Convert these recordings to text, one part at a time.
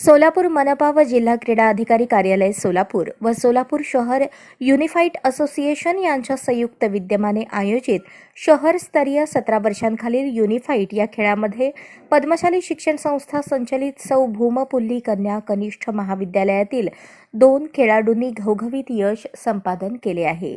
सोलापूर मनपा व जिल्हा क्रीडा अधिकारी कार्यालय सोलापूर व सोलापूर शहर युनिफाईड असोसिएशन यांच्या संयुक्त विद्यमाने आयोजित शहरस्तरीय सतरा वर्षांखालील युनिफाईट या खेळामध्ये पद्मशाली शिक्षण संस्था संचलित सौ भूमपुल्ली कन्या कनिष्ठ महाविद्यालयातील दोन खेळाडूंनी घवघवीत यश संपादन केले आहे.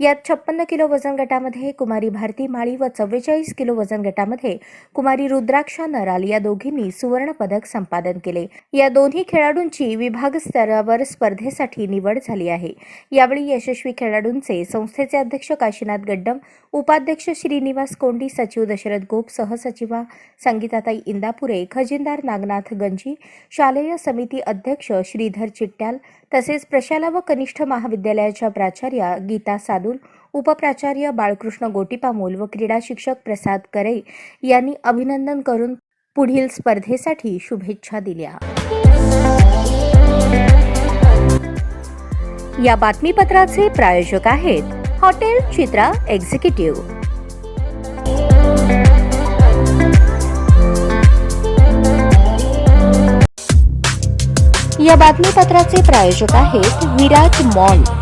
यात छप्पन्न किलो वजन गटामध्ये कुमारी भारती माळी व चव्वेचाळीस किलो वजन गटामध्ये कुमारी रुद्राक्षा नराल या दोघींनी सुवर्णपदक संपादन केले. या दोन्ही खेळाडूंची विभाग स्तरावर स्पर्धेसाठी निवड झाली आहे. यावेळी यशस्वी खेळाडूंचे संस्थेचे अध्यक्ष काशीनाथ गड्डम उपाध्यक्ष श्रीनिवास कोंडी सचिव दशरथ गोप सहसचिवा संगीताताई इंदापुरे खजिनदार नागनाथ गंजी शालेय समिती अध्यक्ष श्रीधर चिट्ट्याल तसेच प्रशाला व कनिष्ठ महाविद्यालयाच्या प्राचार्या गीता सादुल उपप्राचार्य बाळकृष्ण गोटीपामोल व क्रीडा शिक्षक प्रसाद करे यांनी अभिनंदन करून पुढील स्पर्धेसाठी शुभेच्छा दिल्या. या बातमीपत्राचे प्रायोजक आहेत हॉटेल चित्रा एक्झिक्युटिव्ह. या बातमीपत्राचे प्रायोजक आहेत विराज मॉल.